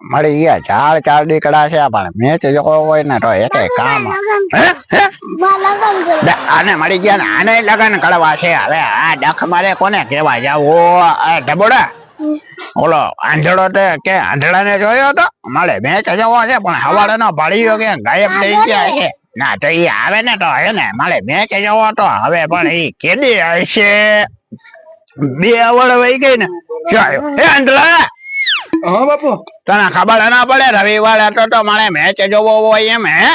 મળી ગયા ચાર ચાર દીકડા છે પણ મેચ જોવો હોય ને તો એક કામ આને મળી ગયા ને આને લગન કરવા છે. હવે આ ડખ મારે કોને કેવા જાવ? ઢબોડા? ઓલો આંધળો તે કે આંધળાને જોયો તો? મારે મેચ જવો છે પણ હવાડે નો ભળ્યો કે ગાયબ થઈ ગયા છે. ના તો એ આવે ને તો હે ને મારે મેચ જવો તો. હવે પણ એ કેદી હશે? બે આવડ વહી ગઈ ને. આવ્યો એ આંધળા! હા બાપુ. તને ખબર ના પડે રવિવારે તો તો મારે મેચ જોવો હોય એમ હે?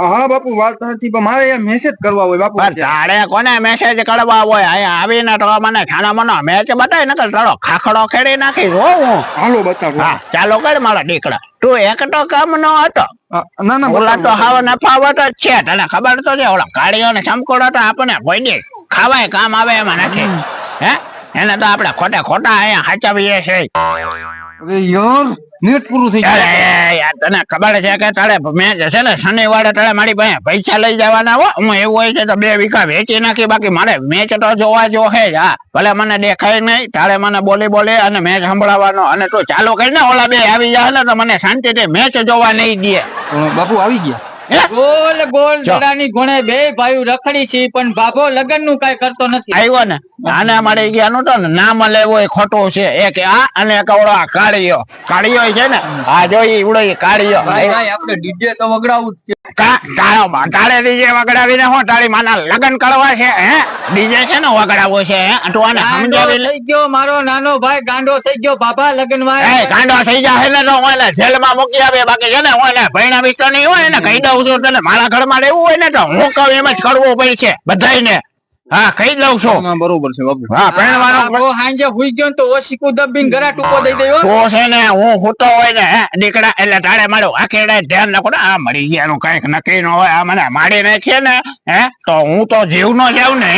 હા બાપુ વાત નથી પણ મારે મેસેજ કરવા હોય બાપુ. તારે કોને મેસેજ કરવા હોય? અહીંયા આવીને તો મને છાના મનો મેચ બતાવી નકર તારો ખાખડો ખેડી નાખી જો હું. હાલો બતાવો. હા ચાલો કર મારા દીકરા. તું એક તો કામ નો હતો. ના ના ઓલા તો. હાવ નફાવટ જ છે તને ખબર તો છે ઓલા કાળીઓ ને ચમકોડો તો આપણને કોઈ દી ખાવાય કામ આવે એમાં નથી હે? એને તો આપણે ખોટા ખોટા અહીંયા હાચવીએ છીએ. અરે યાર નેટ પૂરું થઈ અરે યાર તને ખબર છે કે તારે ને શનિવારે તારે મારી પાસે પૈસા લઈ જવાના હો. હું એવું હોય છે તો બે વીઘા વેચી નાખી બાકી મારે મેચ તો જોવા જો હે જ હા. ભલે મને દેખાય નહીં તારે મને બોલી બોલી અને મેચ સંભળાવવાનો. અને તું ચાલુ કરીને ઓલા બે આવી જાય ને તો મને શાંતિથી મેચ જોવા નહીં દે. બાપુ આવી ગયા. Goal goal. દડાની ગુણે બે ભાઈઓ રખડી છે પણ બાબો લગનનું કઈ કરતો નથી. આવ્યો ને. આને મળી ગયા નું તો ને. નામ લેવો એ ખોટો છે. એક આ અને એક ઓળો આ કાળિયો. કાળિયો છે ને? આ જો ઈ ઉડો ઈ કાળિયો. આપણે ડીજે તો વગડાવું જ છે. કા તારો બા- તારે ડીજે વગડાવીને હું તારી માના લગન કરવા છે હે? ડીજે છે ને વગડાવો છે હે? તું આને સમજાવી લઈ ગયો મારો નાનો ભાઈ ગાંડો થઈ ગયો બાબા લગન એ માં ગાંડો થઈ જાય ને તો હું જેલમાં મૂકી આવે બાકી છે ને એને ભૈણા વિસ્તો નહીં હોય ને કહી દઉં છું તને મારા ઘરમાં રહેવું હોય ને તો હું કહું એમ જ કરવું પડશે બધાયને હા કહી દઉં છું. ના બરોબર છે બાપુ હા પરણવાનો ઓ હાંજે હુઈ ગયો તો ઓ ઓશીકું દબીને ઘરા ટૂંકો દઈ દેવો તો છે ને હું હોતો હોય ને હે, દીકરા એટલે તારે મારું આખેડા ધ્યાન રાખો ને આ મરી ગયાનું કંઈક નક્કી ન હોય આ મને મારી નાખીએ ને હે તો હું તો જીવ નો જાઉં ને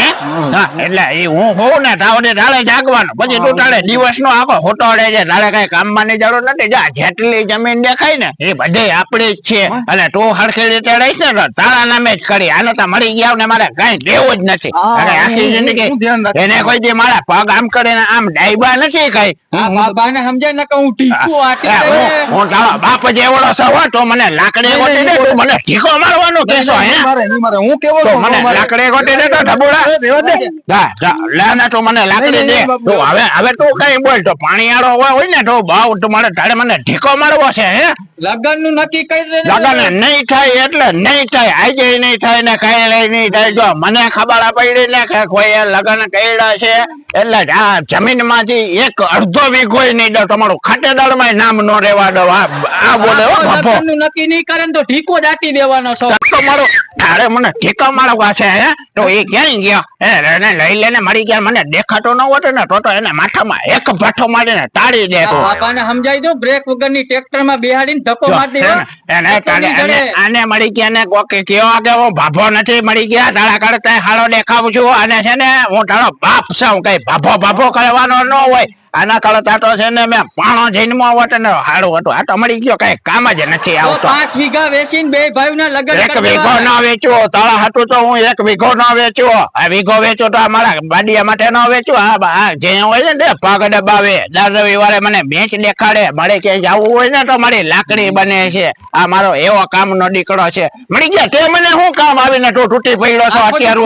હા. એટલે એ હું હોઉં ને તાવડે તારે જાગવાનું. પછી તું તાળે દિવસ નો આખો હોતો રહે છે તારે કઈ કામમાં ની જરૂર નથી. જા જેટલી જમીન દેખાય ને એ બધે આપણી જ છે. અને તું હરખી રીતે રહીશ ને તારા નામે જ કરી. આને તો મરી ગયા ને મારે કઈ દેવું જ નથી. આખી જિંદગી હું એને કોઈ દી મારા પગ આમ કરીને આમ ડાયબા નથી કઈ? બાબાને સમજાય ને કે હું ટીકું આટી હું- હું તારો બાપ જેવડો છો હો, તો મને લાકડી નહીં, દે તું મને ઠીકો મારવાનો કેસો હે? મારે નહીં મારે. હું કેવો તો મને મારે- લાકડી દે તો ઢબુડા. અરે, દે. જા, જા, લે ને મને લાકડી દે. નહીં, હવે હવે તું કઈ બોલ તો પાણીયાળો હોય હોય ને તો બાવ તો મારે તારે મને ઠીકો મારવો છે હે? લગનનું નક્કી કરી દે લગન નહીં થાય એટલે નહીં થાય. આજે નહીં થાય ને કઈ નહીં થાય. જો મને ખબર પડી ને કે કોઈ લગ્ન કર્યા છે એટલે આ જમીનમાંથી એક અડધો વીઘો નહીં દો તમારું ખાતેદારમાં નામ નો રેવા દો. આ બોલે બાપો. નક્કી નહીં કરે ને તો ઠીકો દાટી દેવાનો છો. તો મારો તારે મને ઠીકા મારો છે હે? તો એ ક્યાંય ગયો? હે એને લઈ લેને મરી ગયા મને દેખાતો ન હોત ને તો તો એને માથામાં એક ભાઠો મારીને તાળી દે. બાપાને સમજાઈ દો બ્રેક વગરની ટ્રેક્ટરમાં બેહાડીને ધક્કો મારી દેવો. એને જડે. આને મળી ગયા ને કોકે કયો કે હું ભાભો નથી મળી ગયા તાળા કાઢતા હાળો દેખાવું છું અને છે ને હું તારો બાપ છું કઈ ભાભો ભાભો કરવાનો ન હોય. આના કાળો તાટો છે ને મેં પાણો જન્મો હોત ને હારું હતું. આ મળી ગયો કઈ કામ જ નથી આવતો. પાંચ વીઘા વેચીને બે ભાઈઓના લગન એક વીઘો ના વેચ્યો તારા હાટુ તો હું એક વીઘો ના વેચ્યો. આ વીઘો વેચો તો મારા બાડિયા માટે ન વેચ્યો. આ જે હોય ને તે પગ દબાવે. દર રવિવારે મને બેંચ દેખાડે. મારે ક્યાંય જવું હોય ને તો મારી લાકડી બને છે. આ મારો એવો કામ નો દીકરો છે. મળી ગયા. તે મને શું કામ આવીને તું તૂટી પડ્યો છો અત્યાર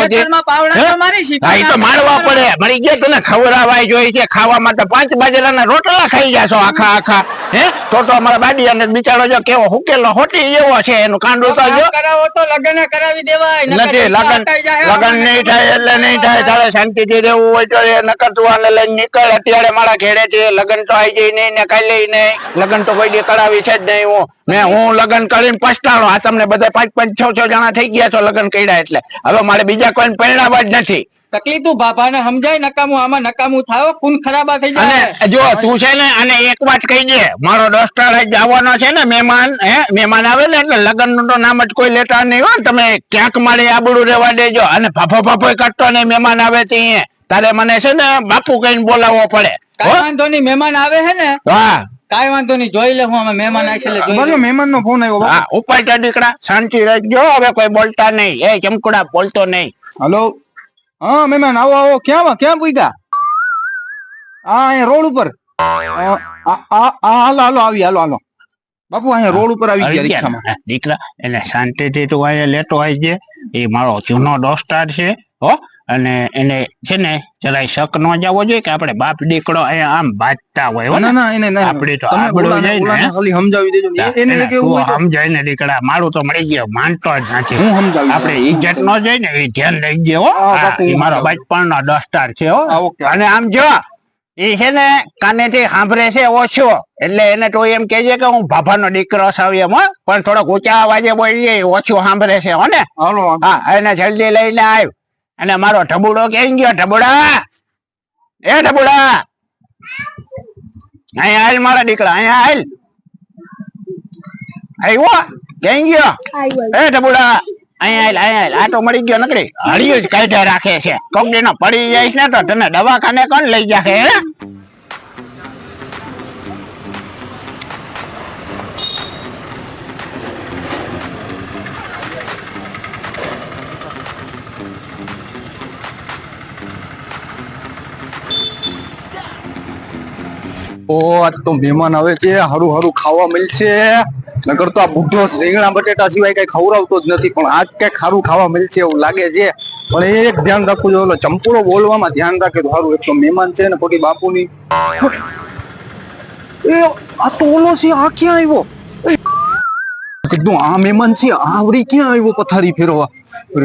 ઈ તો મારવા પડે. મળી ગયા તને ખવડાવાય જોઈએ છે. ખાવા માટે પાંચ બાજરાના રોટલા ખાઈ ગયા છો આખા આખા હે? તો તો અમારા બાડિયાને બિચારો જો કેવો હુકેલો હોટી એવો છે એનું કાંડું તો જો કરાવો તો લગન કરાવી દેવાય નથી લગન લગન નહીં થાય એટલે નહીં થાય તારે શાંતિથી રહેવું હોય તો એ નકર તું આને લઈને નીકળ અત્યારે મારા ઘેરે છે લગન તો આવી જઈ નહીં ને કાલે નહીં. લગન તો કોઈ દી કરાવી છે જ નહીં હું. મેં હું લગન કરીને પછતાણો આ તમને બધા પાંચ પાંચ છ છ જણા થઈ ગયા છો લગન કર્યા એટલે. હવે મારે બીજા કોઈને પરિણામ જ નથી. તકલીફ તું બાપાને સમજાય નકામું આમાં નકામું થાવ ખૂન ખરાબા થઈ જાય. જો તું છે ને અને એક વાત કહી દે મારો દોસ્તાર આવવાનો છે ને મહેમાન હે મહેમાન આવે ને એટલે લગનનું તો નામ જ કોઈ લેતા નહીં હોય તમે ક્યાંક મારે આબડું રેવા દેજો અને ફાફો ફાફો કરતો ને મહેમાન આવે તે તારે મને છે ને બાપુ કહીને બોલાવવો પડે? વાંધો નહીં મહેમાન આવે છે ને હા. કઈ વાંધો નહીં જોઈ લે હું અમે મહેમાન આવશે એટલે જોઈ મારો લે. મહેમાન નો ફોન આવ્યો. હા ઉપાય દીકરા શાંતિ રાખજો હવે કોઈ બોલતા નહીં. એ ચમકુડા બોલતો નહીં. હલો હા મહેમાન આવો આવો. ક્યાં ક્યાં પૂગ્યા? હા અહીંયા રોડ ઉપર. આ આ આ- હાલો હાલો આવી હાલો હાલો. બાપુ અહીંયા રોડ ઉપર આવી ગયા આવી ગયા રિક્ષામાં. દીકરા એને શાંતિથી તું અહીંયા લેતો આવી છે એ મારો જૂનો દોસ્તાર છે હો. અને એને છે ને જરાય શક ન જવો જોઈએ કે આપણે બાપ દીકરો આમ બાજતા હોય ના? ના એને ના આપડી તો ને, ખાલી સમજાવી દેજો એને તો સમજાય ને દીકરા? મારું તો મળી ગયો માનતો જ નથી. હું સમજાવી આપણે ઇજ્જત નો જાય ને એ ધ્યાન લઈ ગયો મારો. બચપણ નો દોસ્તાર છે હો. અને આમ જો એ છે ને કાનેથી સાંભળે છે ઓછો. એટલે એને તો એમ કેજે કે હું ભાભાનો દીકરો સાવ એમ પણ થોડોક ઊંચા અવાજે બોલીએ ઓછું સાંભળે છે હો ને. હા એને જલ્દી લઈને આવ. અને મારો ઢબુડો ક્યાં ગયો? ઢબુડા? એ ઢબુડા! અહીંયા હાલ મારા દીકરા અહીંયા હાલ. આવ્યો ક્યાં ગયો? એ ઢબુડા અહીંયા અહીંયા આટો મળી ગયો નકરી. હળિયો જ કાઢ્યા રાખે છે. કોકડી નો પડી જાય ને તો તને દવાખાને કોણ લઈ જાશે ઓ આજ તો મહેમાન આવે છે હારું હારું ખાવા મળશે. નકર તો આ બુઢો રીંગણા બટેટા સિવાય કઈ ખવડાવતો જ નથી પણ આજ કઈ ખારું ખાવા મળશે એવું લાગે છે. પણ એક ધ્યાન રાખવું જોઈએ ઓલો ચંપુડો બોલવામાં ધ્યાન રાખે તો સારું એક તો મહેમાન છે ને ખોટી બાપુની. એ આ તો ઓલો છે આ ક્યાં આવ્યો? કીધું આ મહેમાન છે આવડી ક્યાં આવ્યો પથારી ફેરવા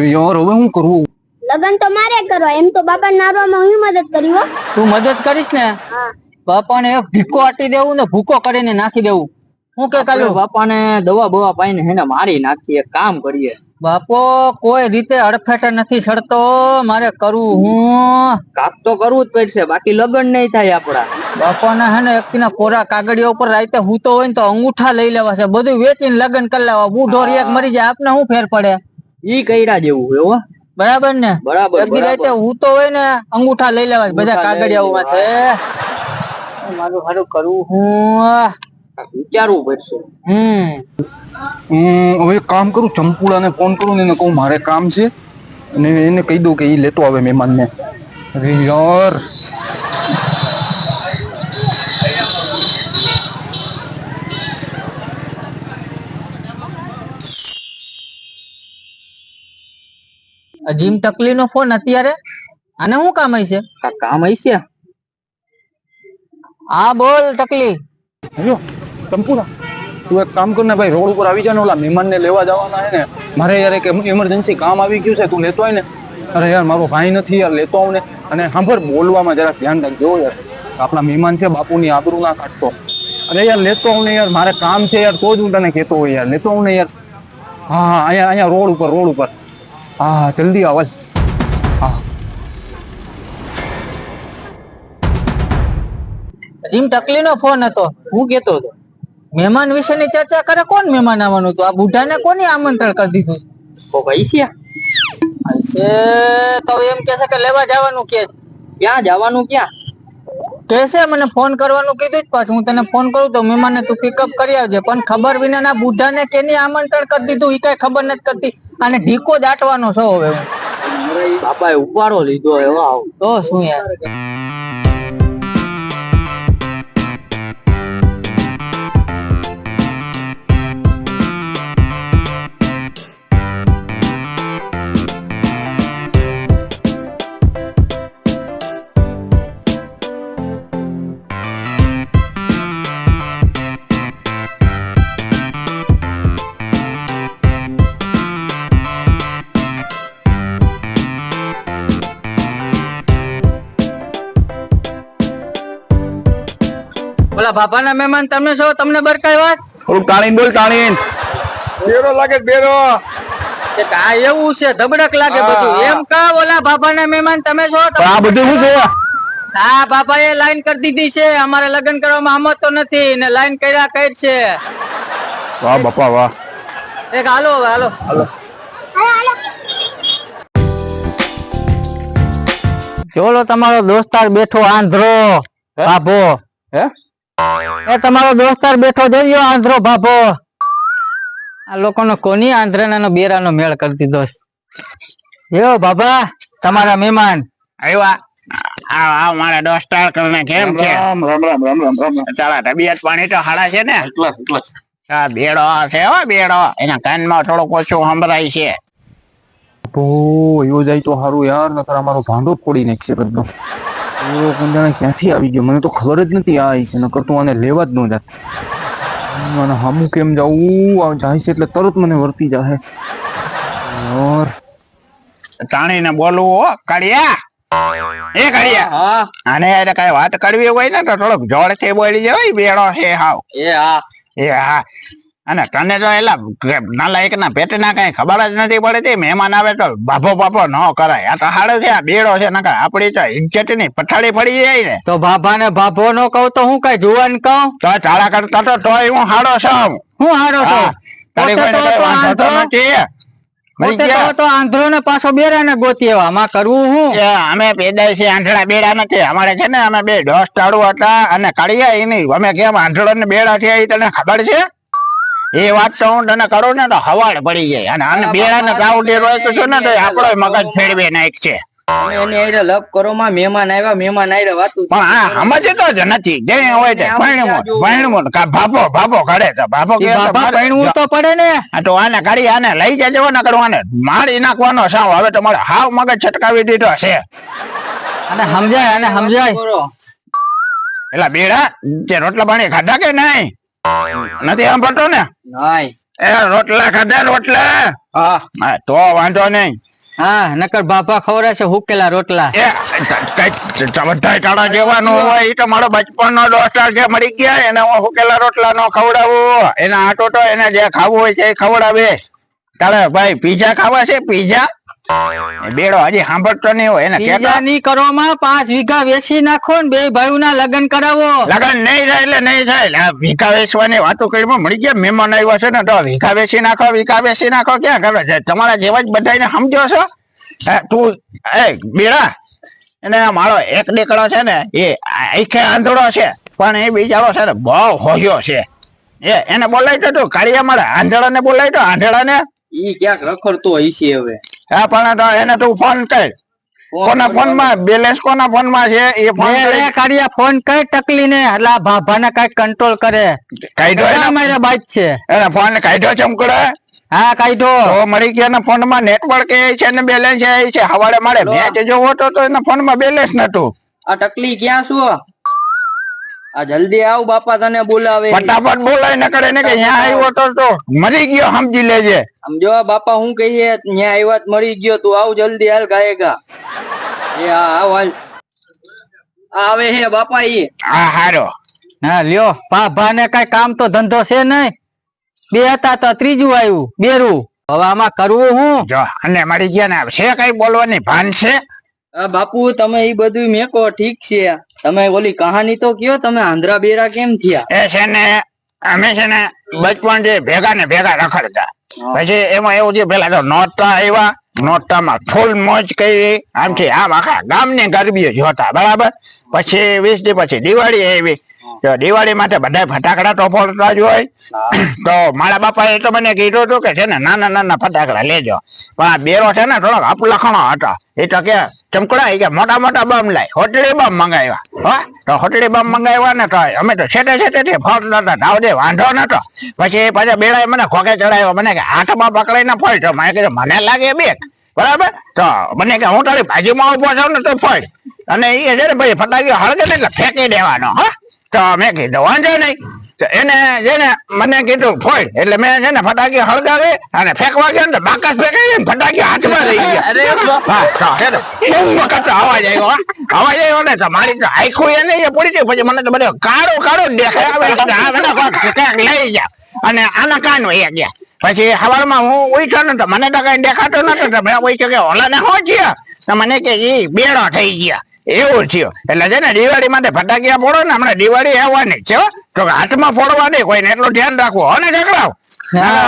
યાર હવે શું કરવું લગન તો મારે કરો એમ તો બાપા નારવામાં હું મદદ કરી હો. તું મદદ કરીશ ને? હા. બાપાને ભીકો આટી દેવું ને ભૂકો કરીને નાખી દેવું. હું કે કાલું બાપાને દવા બવા પાઈને હેને મારી નાખીએ કામ કરીએ. બાપો કોઈ રીતે અડફેટે નથી છડતો મારે કરવું હું. કાપ તો કરવું જ પડશે બાકી લગ્ન નહીં થાય આપડા બાપાને હે ને એકના કોરા કાગળિયા ઉપર રાતે હૂતો હોય ને તો અંગૂઠા લઈ લેવા છે બધું વેચીને લગન કરી લેવા. બુઢો એક મરી જાય આપને શું ફેર પડે? ઈ કઈરા જેવું હો. બરાબર ને? બરાબર રાતે હૂતો હોય ને અંગૂઠા લઈ લેવા બધા કાગળિયાઓ માથે મારું હારું કરું હું વિચારવું પડશે. હમ. હું હવે એક કામ કરું ચંપુડાને ફોન કરું ને એને કહું મારે કામ છે. અને એને કહી દઉં કે એ લેતો આવે મહેમાનને. અરે યાર. અજીમ તકલી નો ફોન અત્યારે? આને શું કામ હશે? કામ હશે. હા, બોલ, તકલી. જો ચંપુડા તું એક કામ કર ને ભાઈ, રોડ ઉપર આવી જા ને ઓલા મહેમાનને લેવા જવાના હે ને. મારે યાર એક ઇમરજન્સી કામ આવી ગયું છે, તું લેતો હોય ને. અરે યાર, મારો ભાઈ નથી યાર, લેતો આવ ને. અને સાંભળ, બોલવામાં જરા ધ્યાન રાખજો યાર. આપણા મહેમાન છે, બાપુની આબરૂ ના કાઢતો. અરે યાર, લેતો આવ ને યાર, મારે કામ છે યાર, તો જ હું તને કહેતો હોય યાર. લેતો આવ ને યાર. હા અહીંયા અહીંયા રોડ ઉપર રોડ ઉપર. હા જલ્દી આવ અજીમ ટકલી નો ફોન હતો. હું કેતો હતો મહેમાન વિશેની ચર્ચા કરે કોણ મહેમાન આવવાનું હતું? આ બુઢાને કોની આમંત્રણ કરી દીધું? તો પૈસા પૈસે તો એમ કે છે કે લેવા જવાનું કે. ક્યાં જવાનું ક્યાં? કેસે મને ફોન કરવાનું કીધું જ પાછું. હું તને ફોન કરું તો મહેમાનને તું પિકઅપ કરી આવજે. પણ ખબર વિના ના બુઢાને કેની આમંત્રણ કરી દીધું? એ કઈ ખબર નથી કરતી. અને ઢીકો દાટવાનો છો હવે. હું બાપાએ ઉપાડો લીધો એવો તો શું યાર? ઓલા બાપાના મહેમાન તમે છો તમને બરકાય વાત? થોડું ટાણીને બોલ ટાણીને બેરો લાગે બેરો. કે આ એવું છે ધબડક લાગે બધું. એમ કા ઓલા બાપાના મહેમાન તમે છો આ બધું શું છે? હા બાપાએ લાઈન કરી દીધી છે. અમારે લગ્ન કરવામાં આમતો નથી ને લાઈન કર્યા કઈ છે. વાહ બાપા વાહ. એક હાલો હવે હાલો. ચોલો તમારો દોસ્તાર બેઠો આંધ્રો બાબો હે? એ તમારો દોસ્તાર બેઠો જોયો આંધ્રો બાભો આ લોકોનો કોની આંધ્રના બેરાનો મેળ કરી દીધો એવો બાબા તમારા મહેમાન. આવ્યા. આવ આવ મારા દોસ્તાર કરને કેમ છે? રામ રામ રામ રામ રામ રામ. તારા તબિયત પાણી તો હાડા છે ને? આ બેડો છે હો બેડો. એના કાનમાં થોડુંક ઓછું સંભળાય છે. તો એવો જાય તો સારું યાર નકર અમારો ભાંડો ફોડી નાખશે બધો. એવો કંજાણે ક્યાંથી આવી ગયો? મને તો ખબર જ નથી આ છે નકર તું આને લેવા જ ન જાત મને હામું કેમ જાવું આ જાય છે એટલે તરત મને વર્તી જાહે. યાર. તાણીને બોલવું હો કાળિયા. એ કાળિયા. હા આને એટલે કઈ વાત કરવી હોય ને તો થોડોક જોરથી બોલી જાય બેડો છે હાવ. એ હા. એ હા. અને તને તો એલા નાલાયક ના પેટ ના કઈ ખબર જ નથી પડતી મહેમાન આવે તો ભાભો બાપો ન કરાય. આ તો હાડો છે આ બેડો છે નકર આપડી તો ઇજ્જતની પથારી પડી જાય ને. તો ભાભા ને ભાભો નો કહું તો હું કઈ જુવાન કહું? તો ચાળા કરતા તો તોય હું હાડો છું. હું હાડો છું? આંધળો. ને પાછો બેડા ને ગોતી એવા માં કરવું હું? અમે અમે છે આંધળા બેડા નથી. અમારે છે ને અમે બે દોસ્ત તાળુ હતા અને કાઢીએ એની. અમે કેમ આંધળો ને બેડા છે એ તને ખબર છે? એ વાત તો હું તને કરું ને તો હવાડ પડી જાય. અને આને બેડા ને ગાઉડી રોય તો છે ને તો આપણો મગજ ફેરવે નાખ છે. લપ કરો માં મહેમાન આવ્યા મહેમાન આઈરે વાતું પણ આ સમજતો જ નથી. જે હોય તે કા ભાભો ભાભો ભાભો પડે ને. આ તો આને કાઢી આને લઈ જજો ને કરું આને મારી નાખવાનો સાવ. હવે તો મારે હાવ મગજ છટકાવી દીધો છે. અને સમજાય અને સમજાય. એલા બેડા જે રોટલા પાણી ખાધા કે નહીં? નથી સાંભળતો ને? એ રોટલા ખાધા રોટલા? હા. તો વાંધો નહીં. હા નકર બાપા ખવડાવશે હુકેલા રોટલા. એ બધા કાળા જેવાનું હોય એ તો મારો બચપણ નો દોસ્તાર જે મરી ગયા એને હું હુકેલા રોટલા નો ખવડાવું. એના આટો તો એને જે ખાવું હોય છે એ ખવડાવે. તારે ભાઈ પીઝા ખાવા છે? પીઝા? બેડો હજી સાંભળતો નહીં હોય એને બીજા કહેતો ની કરો માં પાંચ વીઘા વેચી નાખો ને બે ભાઈ ના લગ્ન કરાવો. લગન નહીં થાય એટલે નહીં થાય. વીઘા ભીખા વેચવાની વાતો કરી મળી ગયા. મહેમાન આવ્યા છે ને તો ભીખા વેચી નાખો વીઘા વેચી નાખો ક્યાં કરો છે? તમારા જેવા જ બધાને સમજો છો? તું એ બેડા એને મારો એક દીકરો છે ને એ આખે આંધળો છે પણ એ બિચારો છે ને બહુ હોશિયો છે. એ એને બોલાવી તો તું કાળિયા મારે આંધળા ને બોલાય તો આંધળા ને ઈ ક્યાંક રખડતો હશે હવે. હા પણ એને તું ફોન કર. કોના ફોનમાં? બેલેન્સ કોના ફોનમાં છે? એ ફોન કરી. કાઢિયા ફોન કર ટકલી ને એટલે ભાભા ને કંઈક કંટ્રોલ કરે. કાઢ્યો એને મારે બાઈક છે. એને ફોન કાઢ્યો ચમકડે હા કાઢો મળી ગયા ના ફોનમાં? નેટવર્ક એ છે ને બેલેન્સ એ છે. હવાડે મારે મેચ જોવો તો એના ફોનમાં બેલેન્સ નતું. આ ટકલી ક્યાં છું? આ જલ્દી આવ બાપા તને બોલાવે. ફટાફટ બોલાય ને કરે ને કે અહીંયા આવ્યો તો તો મરી ગયો સમજી લેજે. સમજો બાપા હું કહીએ અહીંયા આવ્યા મરી ગયો તું આવ જલ્દી હાલ ગાયેગા. એ હા આવ હાલ. આવે હે બાપા ઈ. હા હારો. હા લ્યો પાભા ને કઈ કામ તો ધંધો છે નહીં. બે હતા તો ત્રીજું આવ્યું બેરું. હવે આમાં કરવું હું? જો અને મરી ગયા ને છે કઈ બોલવાની ભાન છે? બાપુ તમે એ બધું મેકો ઠીક છે. તમે ઓલી કહાની તો કયો તમે આંધ્રા બેરા કેમ થયા? એ છે ને અમે છે ને બચપણ જે ભેગા ને ભેગા રખડતા. પછી એમાં એવું છે પેલા તો નોતા આવ્યા નોરતામાં ફૂલ મોજ કરી. આમથી આમ આખા ગામની ગરબીઓ જોતા બરાબર? પછી વીસ દી પછી દિવાળી આવી. તો દિવાળી માટે બધા ફટાકડા તો ફોડતા જ હોય. તો મારા બાપા એ તો મને કીધું હતું કે છે ને નાના નાના ફટાકડા લેજો. પણ આ બેરો છે ને થોડોક અપલખણો હતો. એ તો કે ચમકડા એ કે મોટા મોટા બમ લાય. હોટલી બમ મંગાવ્યા. હા? તો હોટલી બમ મંગાવ્યા ને તો અમે તો છેટે છેટે થી ફળ નતા. આવજે વાંધો નતો. પછી પાછા બેડાએ મને ખોખે ચડાવ્યો. મને કે હાથમાં પકડાઈને ફળ તો મેં કીધું, મને લાગે બે બરાબર? તો મને કે, હું તારી ભાજીમાં ઊભો છું ને તો ફળ અને એ છે ને ભાઈ ફટાકી હળગે ને એટલે ફેંકી દેવાનો. હા? તો મેં કીધું, વાંધો નહીં. એને છે ને મને કીધું ફોડ એટલે મેં છે ને ફટાકી હળગાવી અને ફેંકવા ગયો ને બાકસ ફેંકાઈ ને ફટાકી હાથમાં રહી ગયા. બહુ વખત અવાજ આવ્યો અવાજ આવ્યો ને મારી તો આખું એને એ પડી ગયું પછી મને તો બધો કાળો કાળો દેખાય. આવે લઈ ગયા અને આના કાન વહી ગયા. પછી સવારમાં હું ઉઠ્યો ને તો મને તો કઈ દેખાતો નતો તો મેં ઉઠ્યો કે ઓલા ને હો ગયા તો મને કે એ બેડો થઈ ગયા. એવું થયું. એટલે છે ને દિવાળી માટે ફટાકિયા ફોડો ને હમણાં દિવાળી આવવાની છે તો હાથમાં ફોડવા નહીં કોઈને એટલું ધ્યાન રાખવું. હો ને ઝઘડાવ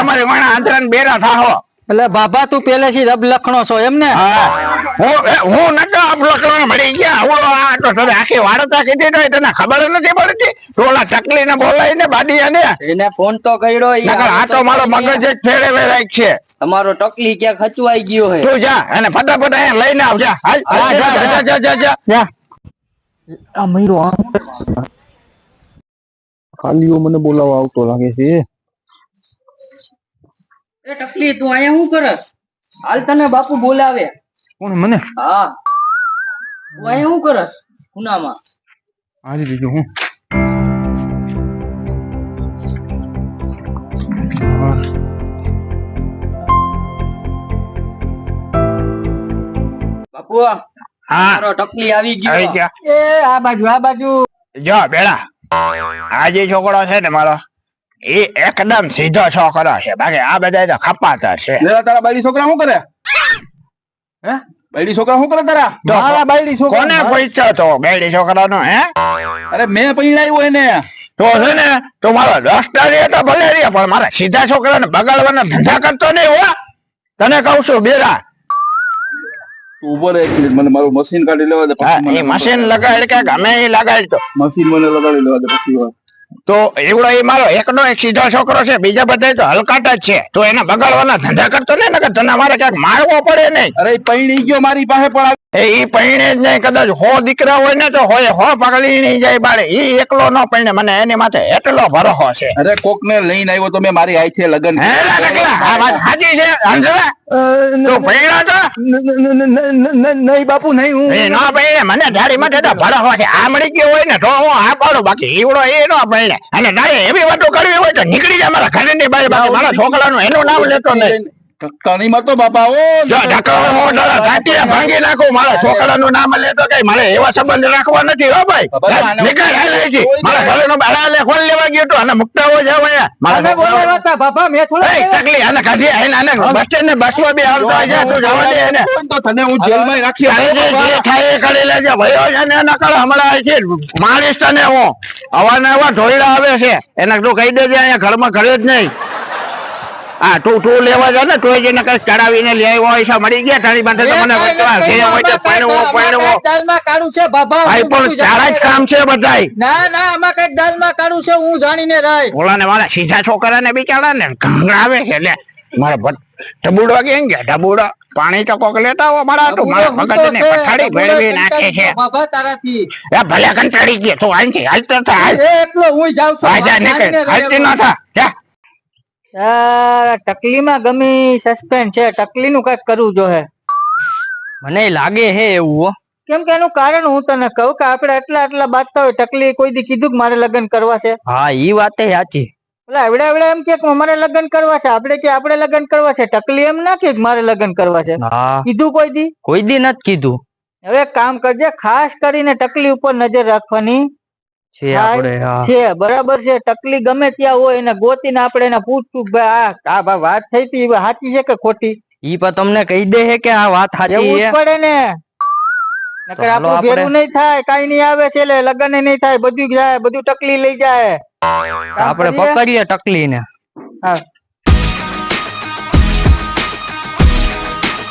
અમારે વાણા આંતરા બેરા થાહો. એટલે બાબા તું પેલેથી રબ લખણો છો એમ ને? હું. નતો કરવા મળી ગયા. હું આ તો તને આખી વાર્તા કીધી તો તને ખબર નથી પડતી? તો ચકલી ને બોલાય ને બાદિયા ને એને ફોન તો કર્યો આ તો મારો મગજ જ ફેરવે રાખ છે. તમારો ટકલી ક્યાંક હચવાઈ ગયો હે. તું જા અને ફટાફટ અહીંયા લઈને આવ જા. હાલ, જા, જા, જા, જા, જા. જા. આ મયુરો આ ખાલીઓ મને બોલાવવા આવતો લાગે છે. એ ટકલી તું અહીંયા શું કરસ હાલ તને બાપુ બોલાવે. કોણ મને? હા. તું અહીંયા શું કરસ પુનામાં હારી બીજું હું. બાપુ હા. ટકલી આવી આવી ગયો. એ આ બાજુ આ બાજુ. જો બેડા. આ જે છોકરો છે ને મારો એ એકદમ સીધો છોકરો છે. બાકી આ બધા તો ખપાતા છે. તારા બાયડી છોકરા શું કરે? હે? બાયડી છોકરા શું કરે તારા? મારા બાયડી છોકરા કોને પૂછ્યો તો બેડી છોકરાનો હે? અરે મેં પૈણાવ્યો એને. તો છે ને તો મારા રસ્તા રે તો ભલે રે પણ મારા સીધા છોકરાને બગાડવાના ધંધા કરતો નહીં હો. તને કહું છું બેરા. તું ઊભો રહે એક મિનિટ મને મારું મશીન કાઢી લેવા દે એ મશીન લગાડ કે ગમે એ લગાડ તો મશીન મને લગાડી લેવા દે પછી. તો એવડો એ મારો એકનો એક સીધો છોકરો છે બીજા બધા તો હલકાટ જ છે. તો એને બગાડવાના ધંધા કરતો નહીં નકર તને મારે ક્યાંક મારવો પડે નહીં. અરે પૈણી ગયો મારી પાસે પણ એ ઈ પૈણે જ નહીં કદાચ હો દીકરા હોય ને તો હોય હો પગલી નહીં જાય બાળે. ઈ એકલો ન પૈણે મને એની માથે એટલો ભરોહો છે. અરે કોક ને લઈને આવ્યો તો મેં મારી હાથે લગન હે આ વાત સાચી છે તું પૈણો તો? નહીં બાપુ નહીં હું. ના પૈણે મને દાઢી માથે તો ભરોસો છે. આ મળી ગયો હોય ને તો હું આ પાડો. બાકી ઈવડો એ ન અને તારે એવી વાતો કરવી હોય તો નીકળી જાય મારા ઘરની બહાર. બાકી મારા છોકરાનું એનું નામ લેતો નહીં. નહીં મારતો બાપા ઓ ભાંગી નાખો મારા છોકરાનું નામ લેતો કઈ મારે એવા સંબંધ રાખવા નથી હો ભાઈ. નીકળ હાલ. મારા ઘરનો બાળા લે ખોલ લેવા ગયો તો. અને હોય જાવ અહીંયા. મારા હતા બાપા મે થોડા એ ટકલી આને કાઢી આને આને બસ ને બસમાં બી હાલતો હોય તું જવા દે એને. તો તને હું જેલમાં રાખી અરે જે જે થાય એ કરી લેજે. ભયો છે ને એના કર. હમણાં મારીશ તને હું. અવારનવાર ઢોયડા આવે છે. એને તું કહી દેજે અહીંયા ઘરમાં ઘરે જ નહીં. હા તું તું લેવા જા ને તું જઈને કઈ ચડાવીને લઈ આવ્યો હોય છે મળી ગયા તારી પાસે તમને વચવા છે હોય તો પરણવો પરણવો દાલમાં કાઢું છે બાબા ભાઈ પણ તારા જ કામ છે બધાય. ના ના આમાં કંઈક દાલમાં કાઢું છે હું જાણીને રહી ઓલાને વાળા સીધા છોકરાને બિચારા ને ઘંગરાવે છે એટલે મારા ભટ- ઢબુડો કેમ ગયા ઢબુડો પાણી તો કોક લેતા હોય મારા તો મારા મગજ ને પથારી ભેળવી નાખે છે. બાબા તારાથી. એ ભલે કંટાળી ગયો તું અહીંથી હાલતો થા હાલ. એ એકલો હું જાઉં છું આજા હાલતી ન. થા જા. ટકલીમાં ગમી સસ્પેન્ડ છે. ટકલીનું કંઈક કરવું જોઈએ મને લાગે હે એવું કેમ કે એનું કારણ હું તને કહું કે આપણે આટલા આટલા બાંધતા હોય ટકલી કોઈ દી કીધું કે મારે લગ્ન કરવા છે? હા ઈ વાત સાચી. એટલે આવડે આવડે એમ કે મારે લગ્ન કરવા છે. આપણે કે આપણે લગ્ન કરવા છે? ટકલી એમ ના કે મારે લગ્ન કરવા છે? કીધું કોઈ દી? કોઈ દી નથી કીધું. હવે કામ કરજે ખાસ કરીને ટકલી ઉપર નજર રાખવાની. છે આપણે છે બરાબર છે. ટકલી ગમે ત્યાં હોય એને ગોતીને આપણે એને પૂછતું ભાઈ આ આ વાત થઈ હતી સાચી છે કે ખોટી? ઈ પણ તમને કહી દે છે કે આ વાત સાચી પડે ને. નકર આપણું ભેરું નહીં થાય કઈ નહીં આવે છે એટલે લગન નહીં થાય બધું જાય બધું ટકલી લઈ જાય. આપણે પકડીએ ટકલી ને હા.